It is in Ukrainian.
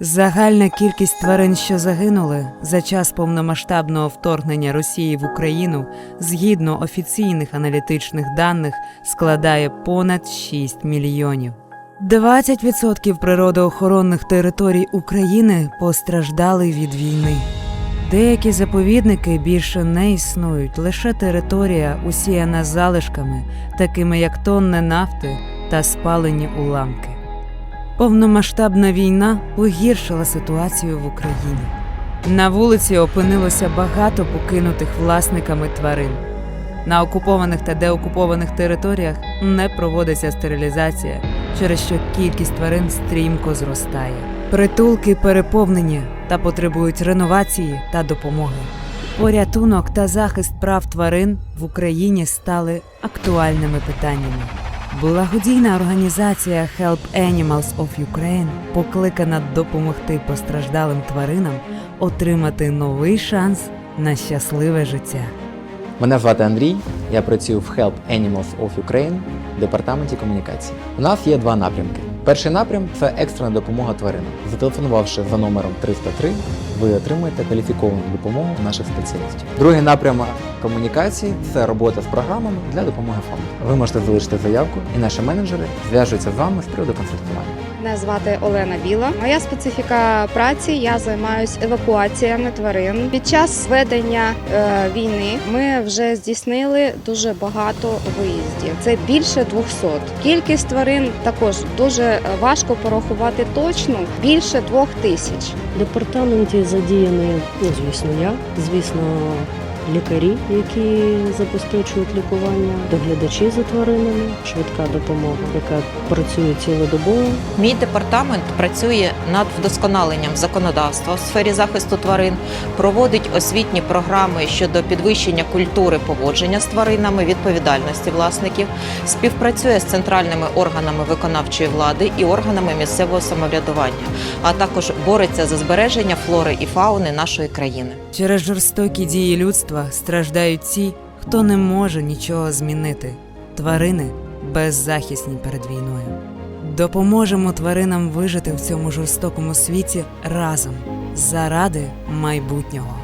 Загальна кількість тварин, що загинули за час повномасштабного вторгнення Росії в Україну, згідно офіційних аналітичних даних, складає понад 6 мільйонів. 20% природоохоронних територій України постраждали від війни. Деякі заповідники більше не існують, лише територія усіяна залишками, такими як тонни нафти та спалені уламки. Повномасштабна війна погіршила ситуацію в Україні. На вулиці опинилося багато покинутих власниками тварин. На окупованих та деокупованих територіях не проводиться стерилізація, через що кількість тварин стрімко зростає. Притулки переповнені та потребують реновації та допомоги. Порятунок та захист прав тварин в Україні стали актуальними питаннями. Благодійна організація Help Animals of Ukraine покликана допомогти постраждалим тваринам отримати новий шанс на щасливе життя. Мене звати Андрій, я працюю в Help Animals of Ukraine в департаменті комунікації. У нас є два напрямки. Перший напрям це екстрена допомога тваринам. Зателефонувавши за номером 303, ви отримаєте кваліфіковану допомогу наших спеціалістів. Другий напрямок комунікації це робота з програмами для допомоги фонду. Ви можете залишити заявку, і наші менеджери зв'яжуться з вами з приводу консультування. Мене звати Олена Біла. Моя специфіка праці я займаюся евакуаціями тварин. Під час ведення е, війни ми вже здійснили дуже багато виїздів. Це більше 200. Кількість тварин також дуже е, важко порахувати точно більше двох тисяч. В департаменті задіяні, ну, звісно, я, звісно, лікарі, які забезпечують лікування, доглядачі за тваринами, швидка допомога, яка працює цілодобово. Мій департамент працює над вдосконаленням законодавства в сфері захисту тварин, проводить освітні програми щодо підвищення культури поводження з тваринами, відповідальності власників, співпрацює з центральними органами виконавчої влади і органами місцевого самоврядування, а також бореться за збереження флори і фауни нашої країни. Через жорстокі дії людства страждають ті, хто не може нічого змінити. Тварини беззахисні перед війною. Допоможемо тваринам вижити в цьому жорстокому світі разом заради майбутнього.